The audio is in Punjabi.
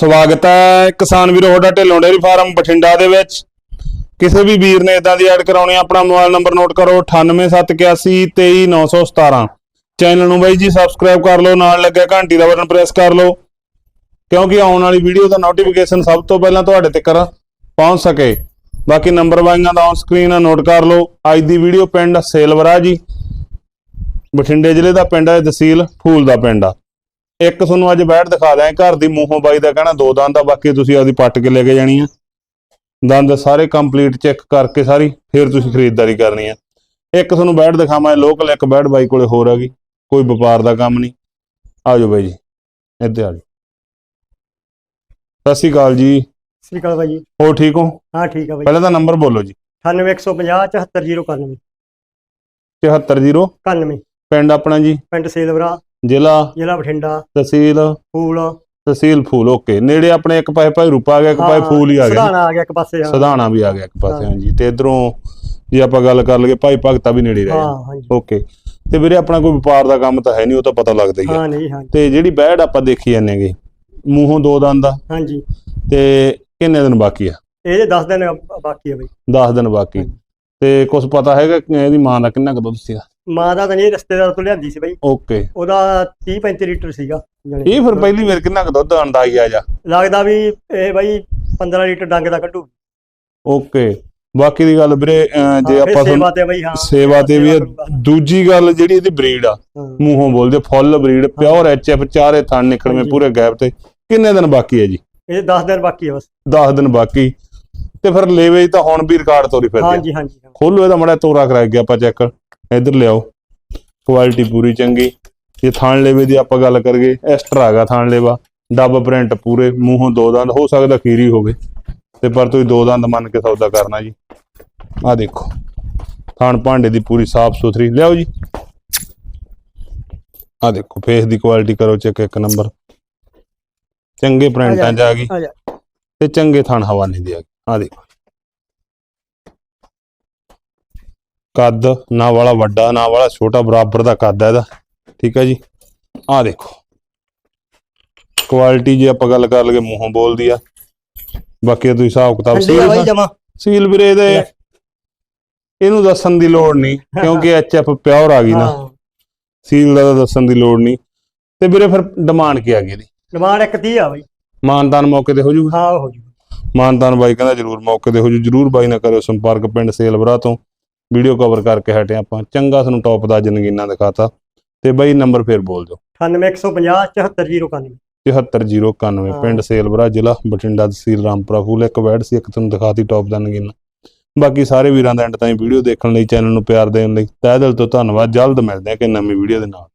ਸਵਾਗਤ ਹੈ ਕਿਸਾਨ ਵੀਰੋ ਤੁਹਾਡਾ ਢਿੱਲੋਂ ਡੇਅਰੀ ਫਾਰਮ ਬਠਿੰਡਾ ਦੇ ਵਿੱਚ। ਕਿਸੇ ਵੀ ਵੀਰ ਨੇ ਇਦਾਂ ਦੀ ਐਡ ਕਰਾਉਣੀ ਆਪਣਾ ਮੋਬਾਈਲ ਨੰਬਰ ਨੋਟ ਕਰੋ 9871823917 ਚੈਨਲ ਨੂੰ ਬਾਈ ਜੀ ਸਬਸਕ੍ਰਾਈਬ ਕਰ ਲਓ, ਨਾਲ ਲੱਗਿਆ ਘੰਟੀ ਦਾ ਬਟਨ ਪ੍ਰੈਸ ਕਰ ਲਓ, ਕਿਉਂਕਿ ਆਉਣ ਵਾਲੀ ਵੀਡੀਓ ਦਾ ਨੋਟੀਫਿਕੇਸ਼ਨ ਸਭ ਤੋਂ ਪਹਿਲਾਂ ਤੁਹਾਡੇ ਤੱਕ ਪਹੁੰਚ ਸਕੇ। ਬਾਕੀ ਨੰਬਰ ਵਾਈਆਂ ਦਾ ਔਨ ਸਕਰੀਨ ਆ ਨੋਟ ਕਰ ਲਓ। ਅੱਜ ਦੀ ਵੀਡੀਓ ਪਿੰਡ ਸੇਲਵਰਾ ਜੀ, ਬਠਿੰਡੇ ਜ਼ਿਲ੍ਹੇ ਦਾ ਪਿੰਡ ਹੈ, ਤਹਿਸੀਲ ਫੂਲ ਦਾ ਪਿੰਡ ਆ। ਇੱਕ ਤੁਹਾਨੂੰ ਅੱਜ ਬੈਠ ਦਿਖਾ ਦਿਆਂ ਘਰ ਦੀ ਮੂੰਹੋਂ ਬਾਈ ਦਾ ਕਹਿਣਾ ਦੋ ਦੰਦ ਆ ਬਾਕੀ ਤੁਸੀਂ ਆਪਦੀ ਪੱਟ ਕੇ ਲੈ ਕੇ ਜਾਣੀ ਆ। ਦੰਦ ਸਾਰੇ ਕੰਪਲੀਟ ਚੈੱਕ ਕਰਕੇ ਸਾਰੀ ਫਿਰ ਤੁਸੀਂ ਖਰੀਦਦਾਰੀ ਕਰਨੀ ਆ। ਇੱਕ ਤੁਹਾਨੂੰ ਬੈਠ ਦਿਖਾਵਾਂ ਲੋਕਲ ਇੱਕ ਬੈਠ ਬਾਈ ਕੋਲੇ ਹੋਰ ਹੈਗੀ ਕੋਈ ਵਪਾਰ ਦਾ ਕੰਮ ਨਹੀਂ। ਆ ਜਾਓ ਬਾਈ ਜੀ ਇੱਥੇ ਆ ਜਾਓ। ਸਤਿ ਸ਼੍ਰੀ ਅਕਾਲ ਜੀ। ਸ੍ਰੀ ਅਕਾਲ ਭਾਈ ਜੀ। ਹੋ ਠੀਕ ਹੋ? ਹਾਂ ਠੀਕ ਆ ਭਾਈ ਪਹਿਲਾਂ ਤਾਂ ਨੰਬਰ ਬੋਲੋ ਜੀ। 98150 74091 740 91 ਪਿੰਡ ਆਪਣਾ ਜੀ? ਪਿੰਡ ਸੇਲਵਰਾ। ਜ਼ਿਲ੍ਹਾ ਜ਼ਿਲ੍ਹਾ ਬਠਿੰਡਾ ਤਹਿਸੀਲ? ਫੂਲ। ਤਹਿਸੀਲ ਫੂਲ ਓਕੇ। ਨੇੜੇ ਆਪਣੇ ਇੱਕ ਪਾਸੇ ਭਾਈ ਰੂਪਾ ਆ ਗਿਆ ਇੱਕ ਪਾਸੇ ਫੂਲ ਹੀ ਆ ਗਿਆ ਸਧਾਣਾ ਆ ਗਿਆ ਇੱਕ ਪਾਸੇ ਹਾਂ। ਸਧਾਣਾ ਵੀ ਆ ਗਿਆ ਇੱਕ ਪਾਸੇ ਹਾਂ। ਹਾਂਜੀ। ਤੇ ਇਧਰੋਂ ਜੇ ਆਪਾਂ ਗੱਲ ਕਰ ਲਈਏ ਭਾਈ ਭਗਤਾ ਵੀ ਨੇੜੇ ਰਹਿ ਹਾਂ ਹਾਂਜੀ। ਓਕੇ। ਤੇ ਵੀਰੇ ਆਪਣਾ ਕੋਈ ਵਪਾਰ ਦਾ ਕੰਮ ਤਾਂ ਹੈ ਨਹੀਂ ਉਹ ਤਾਂ ਪਤਾ ਲੱਗਦਾ ਹੀ ਆ। ਹਾਂ ਨਹੀਂ ਹਾਂ। ਤੇ ਜਿਹੜੀ ਬੈੜ ਆਪਾਂ ਦੇਖੀ ਜਾਂਦੇਗੇ ਮੂੰਹੋਂ ਦੋ ਦੰਦ ਆ। ਹਾਂਜੀ। ਤੇ ਕਿੰਨੇ ਦਿਨ ਬਾਕੀ ਆ? ਇਹਦੇ 10 ਦਿਨ ਬਾਕੀ ਆ ਬਈ। 10 ਦਿਨ ਬਾਕੀ। ਤੇ ਕੁਝ ਪਤਾ ਹੈਗਾ ਕਿ ਇਹਦੀ ਮਾਂ ਦਾ ਕਿੰਨਾ ਕੁ ਦੁੱਧ ਸੀਗਾ? ਮਾਂ ਦਾ ਤਾਂ ਨਹੀਂ ਰਿਸ਼ਤੇਦਾਰ ਤੋਂ ਲਿਆਂਦੀ ਸੀ ਬਈ ਓਕੇ ਉਹਦਾ 30 35 ਲੀਟਰ ਸੀਗਾ ਜਾਣੀ ਇਹ ਫਿਰ ਪਹਿਲੀ ਵਾਰ ਕਿੰਨਾ ਕੁ ਦੁੱਧ ਅੰਦਾਜ਼ਾ ਜਾ ਲੱਗਦਾ ਵੀ ਇਹ ਬਈ 15 ਲੀਟਰ ਡੰਗ ਦਾ ਕੱਢੂ ਓਕੇ ਬਾਕੀ ਦੀ ਗੱਲ ਵੀਰੇ ਅਹ, ਜੇ ਹਾਂ, ਆਪਾਂ ਫਿਰ ਸੇਵਾ ਤੇ ਬਈ ਹਾਂ ਸੇਵਾ ਤੇ ਵੀ। ਕਰੂਗਾ। ਦੂਜੀ ਗੱਲ ਜਿਹੜੀ ਇਹਦੀ ਬਰੀਡ ਆ ਹਾਂ। ਮੂੰਹੋਂ ਬੋਲਦੇ ਫੁੱਲ ਬਰੀਡ ਪਿਓਰ ਐਚਐਫ ਚਾਰੇ ਥਣ ਨਿਕਲਵੇਂ ਹਾਂਜੀ। ਪੂਰੇ ਗੈਪ ਤੇ ਕਿੰਨੇ ਦਿਨ ਬਾਕੀ ਹੈ ਜੀ ਇਹ 10 ਦਿਨ ਬਾਕੀ ਆ ਬਸ 10 ਦਿਨ ਬਾਕੀ ਤੇ ਫਿਰ ਲੇਵੇ 'ਚ ਤਾਂ ਹੁਣ ਵੀ ਰਿਕਾਰਡ ਤੋਰੀ ਫਿਰਦੇ ਆ। ਹਾਂਜੀ ਹਾਂਜੀ। ਖੋਲੋ ਇਹਦਾ ਮੜਾ ਤੋਰਾ ਕਰਾ ਗਿਆ ਆਪਾਂ ਚੈੱਕ ਇੱਧਰ ਲਿਆਓ। ਕੁਆਲਿਟੀ ਪੂਰੀ ਚੰਗੀ। ਜੇ ਥਾਣ ਲੇਵੇ ਦੀ ਆਪਾਂ ਗੱਲ ਕਰੀਏ ਐਕਸਟਰਾ ਹੈਗਾ ਥਾਣ ਲੇਵਾ। ਡੱਬ ਪ੍ਰਿੰਟ ਪੂਰੇ ਮੂੰਹੋਂ ਦੋ ਦੰਦ ਹੋ ਸਕਦਾ ਖੀਰੀ ਹੋਵੇ। ਤੇ ਪਰ ਤੁਸੀਂ ਦੋ ਦੰਦ ਮੰਨ ਕੇ ਸੌਦਾ ਕਰਨਾ ਜੀ। ਆ ਦੇਖੋ। ਥਾਣ ਭਾਂਡੇ ਦੀ ਪੂਰੀ ਸਾਫ਼ ਸੁਥਰੀ। ਲਿਆਓ ਜੀ। ਆ ਦੇਖੋ ਫੇਸ ਦੀ ਕੁਆਲਿਟੀ ਕਰੋ ਚੈੱਕ ਇੱਕ ਨੰਬਰ ਚੰਗੇ ਪ੍ਰਿੰਟਾਂ 'ਚ ਆ ਗਈ। ਤੇ ਚੰਗੇ ਥਣ ਹਵਾਨੇ ਦੀ ਆ ਗਈ। ਆ ਦੇਖੋ। ਕੱਦ ਨਾ ਵਾਲਾ ਵੱਡਾ ਨਾ ਵਾਲਾ ਛੋਟਾ ਬਰਾਬਰ ਦਾ ਕੱਦ ਹੈ ਇਹਦਾ। ਠੀਕ ਹੈ ਜੀ? ਆ ਦੇਖੋ। ਕੁਆਲਿਟੀ ਜੇ ਆਪਾਂ ਗੱਲ ਕਰ ਲਈਏ ਮੂੰਹੋਂ ਬੋਲਦੀ ਆ। ਬਾਕੀ ਤੁਸੀਂ ਹਿਸਾਬ ਕਿਤਾਬ ਠੰਡੀ ਆ ਬਾਈ ਸੀਲ ਜਮਾ। ਸੀਲ ਵੀਰੇ ਇਹਦੇ। ਇਹਨੂੰ ਦੱਸਣ ਦੀ ਲੋੜ ਨਹੀਂ ਕਿਉਂਕਿ ਐਚਐਫ ਪਿਓਰ ਆ ਗਈ ਨਾ। ਹਾਂ। ਸੀਲ ਦਾ ਤਾਂ ਦੱਸਣ ਦੀ ਲੋੜ ਨਹੀਂ। ਤੇ ਵੀਰੇ ਫਿਰ ਡਿਮਾਂਡ ਕੀ ਆ ਗਈ ਇਹਦੀ? ਡਿਮਾਂਡ ਇੱਕ 30 ਆ ਬਾਈ। ਮਾਨਤਾਨ ਮੌਕੇ ਤੇ ਹੋ ਜੂਗਾ? ਹਾਂ ਹੋ ਜੂ ਮਾਨਤਾਨ ਬਾਈ ਕਹਿੰਦਾ ਜਰੂਰ ਮੌਕੇ ਤੇ ਹੋ ਜੂ। ਜਰੂਰ ਬਾਈ ਨਾਲ ਕਰਿਓ ਸੰਪਰਕ ਪਿੰਡ ਸੇਲਵਰਾ ਤੋਂ। ਵੀਡੀਓ ਕਵਰ ਕਰਕੇ ਹਟੇ ਆਪਾਂ। ਚੰਗਾ ਤੁਹਾਨੂੰ ਟੌਪ ਦਾ ਜ਼ਿੰਦਗੀਨਾ ਦਿਖਾਤਾ। ਤੇ ਬਾਈ ਨੰਬਰ ਫੇਰ ਬੋਲ ਦਿਓ। 98150 74091 74091 ਹਾਂ। ਪਿੰਡ ਸੇਲਵਰਾ ਜ਼ਿਲ੍ਹਾ ਬਠਿੰਡਾ ਤਹਿਸੀਲ ਰਾਮਪੁਰਾ। ਫੂਲ ਇੱਕ ਵੈਡ ਸੀ ਇੱਕ ਤੁਹਾਨੂੰ ਦਿਖਾਤੀ ਟੌਪ ਦਾ ਨਗੀਨਾ। ਬਾਕੀ ਸਾਰੇ ਵੀਰਾਂ ਦਾ ਐਂਡ ਤਾਈਂ ਵੀਡੀਓ ਦੇਖਣ ਲਈ ਚੈਨਲ ਨੂੰ ਪਿਆਰ ਦੇਣ ਲਈ ਤਹਿ ਦਿਲ ਤੋਂ ਧੰਨਵਾਦ। ਜਲਦ ਮਿਲਦੇ ਹਾਂ ਕਿ ਨਵੀਂ ਵੀਡੀਓ ਦੇ ਨਾਲ।